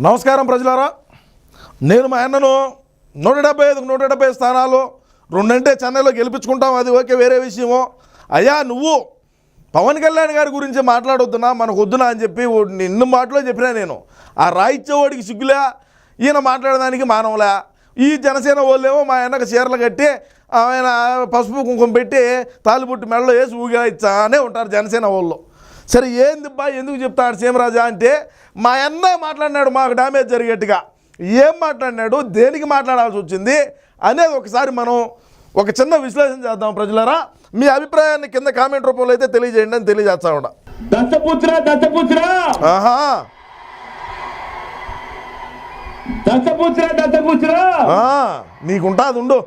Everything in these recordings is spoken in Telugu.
నమస్కారం ప్రజలారా. నేను మా అన్నను నూట డెబ్బై ఐదు నూట డెబ్బై స్థానాలు రెండంటే చెన్నైలో గెలిపించుకుంటాం. అది ఓకే వేరే విషయము. అయ్యా నువ్వు పవన్ కళ్యాణ్ గారి గురించి మాట్లాడొద్దునా? మనకు వద్దునా అని చెప్పి ఓ- నిన్ను మాటలో చెప్పినా నేను. ఆ రాయిచ్చేవాడికి సిగ్గులే ఈయన మాట్లాడడానికి మానవులే. ఈ జనసేన వాళ్ళేమో మా అన్నకు చీరలు కట్టి ఆయన పసుపు కుంకుమ పెట్టి తాలిబుట్టు మెడలో వేసి ఊగా ఇచ్చానే ఉంటారు జనసేన వాళ్ళు. సరే ఏంది బా ఎందుకు చెప్తాడు సీమరాజా అంటే మా అన్న మాట్లాడినాడు మాకు డ్యామేజ్ జరిగేట్టుగా. ఏం మాట్లాడినాడు? దేనికి మాట్లాడాల్సి వచ్చింది? అనేది ఒకసారి మనం ఒక చిన్న విశ్లేషణ చేద్దాం ప్రజలారా. మీ అభిప్రాయాన్ని కింద కామెంట్ రూపంలో అయితే తెలియజేయండి అని తెలియజేస్తా ఉన్నా. దత్తపుత్ర దత్తపుత్ర! ఆహా. దత్తపుత్ర దత్తపుత్ర! ఆ, నీకుంటాది ఉండు.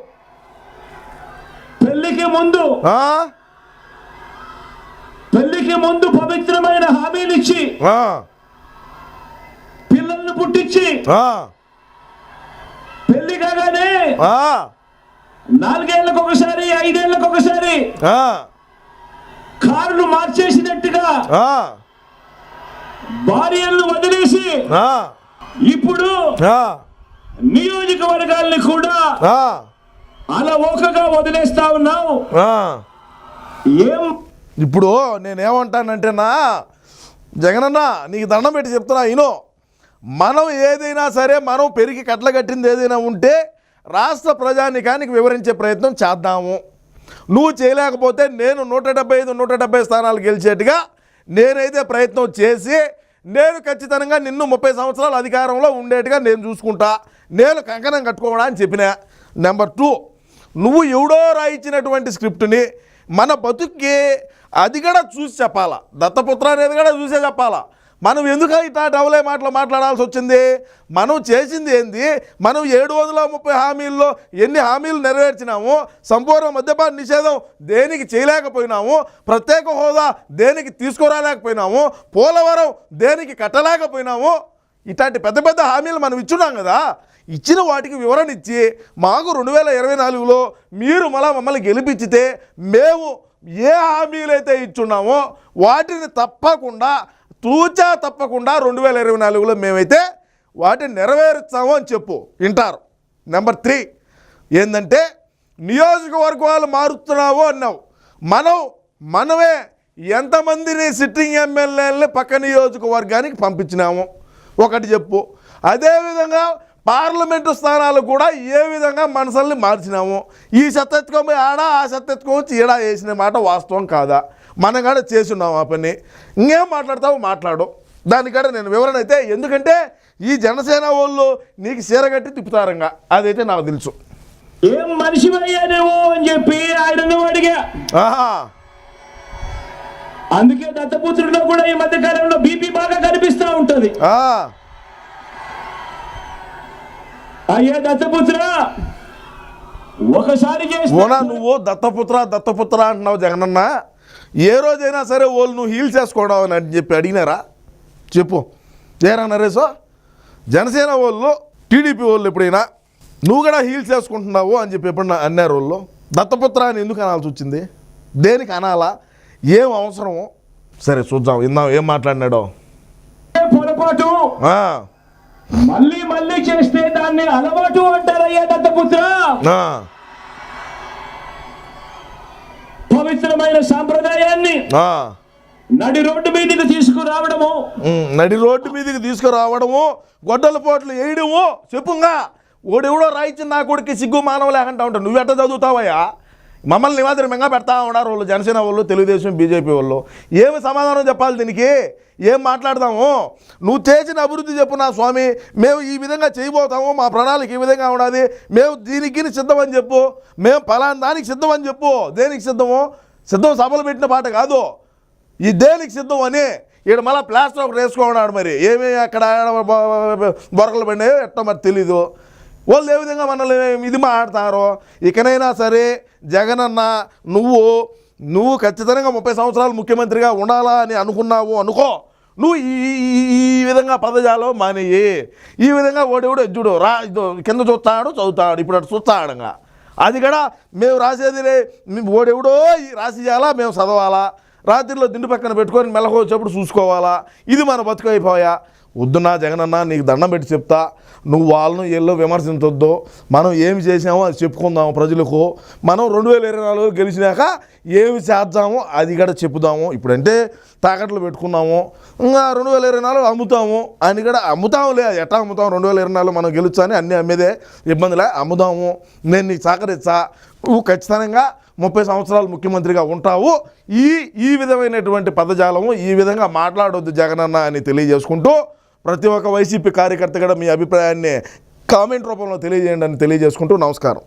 పెళ్ళికి ముందు ఆ, పెళ్ళికి ముందు పవిత్రమైన హామీలు ఇచ్చి ఆ, పిల్లల్ని పుట్టించి ఆ, పెళ్ళి కాగానే నాలుగేళ్ళకు ఒకసారి ఐదేళ్ళకు ఒకసారి కారును మార్చేసినట్టుగా ఆ, భార్యలను వదిలేసి ఇప్పుడు ఆ, నియోజకవర్గాల్ని కూడా ఆ, అలవోకగా వదిలేస్తా ఉన్నావు. ఆ. ఏం ఇప్పుడు నేనేమంటానంటేనా జగనన్న నీకు దండం పెట్టి చెప్తున్నా ఇనో మనం ఏదైనా సరే మనం పెరిగి కట్ల కట్టింది ఏదైనా ఉంటే రాష్ట్ర ప్రజానికానికి వివరించే ప్రయత్నం చేద్దాము. నువ్వు చేయలేకపోతే నేను నూట డెబ్బై ఐదు నూట డెబ్బై స్థానాలు గెలిచేట్టుగా నేనైతే ప్రయత్నం చేసి నేను ఖచ్చితంగా నిన్ను ముప్పై సంవత్సరాలు అధికారంలో ఉండేట్టుగా నేను చూసుకుంటా. నేను కంకణం కట్టుకోవడా అని చెప్పిన. నెంబర్ టూ నువ్వు ఎవడో రాయించినటువంటి స్క్రిప్ట్ని మన బతుక్కి అది కూడా చూసి చెప్పాలా. దత్తపుత్ర అనేది కూడా చూసే చెప్పాలా. మనం ఎందుకు ఇట్లా డవలే మాటలు మాట్లాడాల్సి వచ్చింది? మనం చేసింది ఏంది? మనం ఏడు వందల ముప్పై హామీల్లో ఎన్ని హామీలు నెరవేర్చినాము? సంపూర్ణ మద్యపాన నిషేధం దేనికి చేయలేకపోయినాము? ప్రత్యేక హోదా దేనికి తీసుకురాలేకపోయినాము? పోలవరం దేనికి కట్టలేకపోయినాము? ఇట్లాంటి పెద్ద పెద్ద హామీలు మనం ఇచ్చున్నాం కదా. ఇచ్చిన వాటికి వివరణ ఇచ్చి మాకు రెండు వేల ఇరవై నాలుగులో మీరు మళ్ళా మమ్మల్ని గెలిపించితే మేము ఏ హామీలైతే ఇచ్చున్నామో వాటిని తప్పకుండా తూచా తప్పకుండా రెండు వేల ఇరవై నాలుగులో మేమైతే వాటిని నెరవేరుస్తాము అని చెప్పు వింటారు. నెంబర్ త్రీ ఏంటంటే నియోజకవర్గాలు మారుతున్నావు అన్నావు. మనం మనమే ఎంతమందిని సిట్టింగ్ ఎమ్మెల్యేలని పక్క నియోజకవర్గానికి పంపించినాము. ఒకటి చెప్పు. అదేవిధంగా పార్లమెంటు స్థానాలు కూడా ఏ విధంగా మనసుల్ని మార్చినాము ఈ సత్తెత్తుకొని ఆడ ఆ సత్తెత్తుకొని ఈడ వేసిన మాట వాస్తవం కాదా? మనం కూడా చేస్తున్నాం ఆ పని. ఇంకేం మాట్లాడతావు మాట్లాడు. దానికాడ నేను వివరణ అయితే ఎందుకంటే ఈ జనసేన వాళ్ళు నీకు చీరగట్టి తిప్పుతారంగా. అదైతే నాకు తెలుసు. ఏం మనిషి అయ్యానేమో అని చెప్పి ఆయనను అడిగా. అందుకే దత్తపుత్రుడిలో కూడా ఈ మధ్య కాలంలో బీపీ బాగా కనిపిస్తా ఉంటది. ఆ, అయ్యా దత్తపుత్ర! ఒకసారి చేస్తే నువ్వు దత్తపుత్ర దత్తపుత్ర అంటున్నావు జగనన్న. ఏ రోజైనా సరే వాళ్ళు నువ్వు హీల్ చేసుకోవడం అని చెప్పి అడిగినారా? చెప్పు. ఏరా నరేశో జనసేన వాళ్ళు టీడీపీ వాళ్ళు ఎప్పుడైనా నువ్వు కూడా హీల్ చేసుకుంటున్నావు అని చెప్పి ఎప్పుడన్నా అన్నారు వాళ్ళు దత్తపుత్ర అని ఎందుకు అనాల్సి వచ్చింది? దేనికి అనాలా? ఏం అవసరమో? సరే చూద్దాం. ఇందాం ఏం మాట్లాడినాడో? పొరపాటు? మళ్ళీ మళ్ళీ చేస్తే దాన్ని అలవాటు అంటారయ్యా దత్తపుత్ర. ఆ, పవిత్రమైన సాంప్రదాయాన్ని ఆ. నడి రోడ్డు మీదకి తీసుకురావడము. నడి రోడ్డు మీదకి తీసుకురావడము గొడ్డల పోట్లు వేయడము చెప్పుగా. ఓడెవడో రాయించిన నా కొడుకు సిగ్గు మానవ లేకుండా ఉంటావు నువ్వు ఎట్ట చదువుతావయ్యా? మమ్మల్ని మాత్రం పెడతా ఉన్నారు వాళ్ళు. జనసేన వాళ్ళు తెలుగుదేశం బీజేపీ వాళ్ళు. ఏమి సమాధానం చెప్పాలి దీనికి? ఏం మాట్లాడదాము? నువ్వు చేసిన అభివృద్ధి చెప్పు నా స్వామి. మేము ఈ విధంగా చేయబోతాము మా ప్రణాళిక ఈ విధంగా ఉండాలి. మేము దీనికి సిద్ధం అని చెప్పు. మేము పలానా దానికి సిద్ధం అని చెప్పు. దేనికి సిద్ధము? సిద్ధం సభలు పెట్టిన పాట కాదు. ఈ దేనికి సిద్ధం అని ఈడ మళ్ళీ ప్లాస్టర్ ఒకటి వేసుకున్నాడు మరి. ఏమేమి అక్కడ బొరకలు పడినాయో ఎట్టో మరి తెలీదు. వాళ్ళు ఏ విధంగా మనల్ని ఇది మాట్లాడతారో ఇకనైనా సరే జగనన్న నువ్వు నువ్వు ఖచ్చితంగా ముప్పై సంవత్సరాలు ముఖ్యమంత్రిగా ఉండాలా అని అనుకున్నావు అనుకో నువ్వు ఈ ఈ- ఈ విధంగా పదజాలం మానేయి. ఈ విధంగా ఓడెవడు ఎజ్జుడు రా కింద చూస్తాడు చదువుతాడు ఇప్పుడు అటు చూస్తాడంగా. అది కూడా మేము రాసేదిలే మేము ఓడెవడో ఈ రాసి చేయాలా మేము చదవాలా. రాత్రిలో దిండు పక్కన పెట్టుకొని మెలకు వచ్చేప్పుడు చూసుకోవాలా. ఇది మన బతుకు అయిపోయా వద్దునా జగనన్న నీకు దండం పెట్టి చెప్తా. నువ్వు వాళ్ళను వీళ్ళు విమర్శించొద్దు. మనం ఏమి చేసామో అది చెప్పుకుందాము ప్రజలకు. మనం రెండు వేల ఇరవై నాలుగు గెలిచినాక ఏమి చేద్దామో అది కూడా చెప్పుదాము. ఇప్పుడంటే తాకట్లు పెట్టుకున్నాము. ఇంకా రెండు వేల ఇరవై నాలుగు అమ్ముతాము. అని కూడా అమ్ముతాములే. అది ఎట్టా అమ్ముతాము? రెండు వేల ఇరవై నాలుగు మనం గెలుచా అన్నీ అమ్మేదే. ఇబ్బందిలే. అమ్ముదాము. నేను నీకు సహకరిస్తా. నువ్వు ఖచ్చితంగా ముప్పై సంవత్సరాలు ముఖ్యమంత్రిగా ఉంటావు. ఈ ఈ విధమైనటువంటి పదజాలము ఈ విధంగా మాట్లాడొద్దు జగనన్న అని తెలియజేసుకుంటూ ప్రతి ఒక్క వైసీపీ కార్యకర్త కూడా మీ అభిప్రాయాన్ని కామెంట్ రూపంలో తెలియజేయండి అని తెలియజేసుకుంటూ నమస్కారం.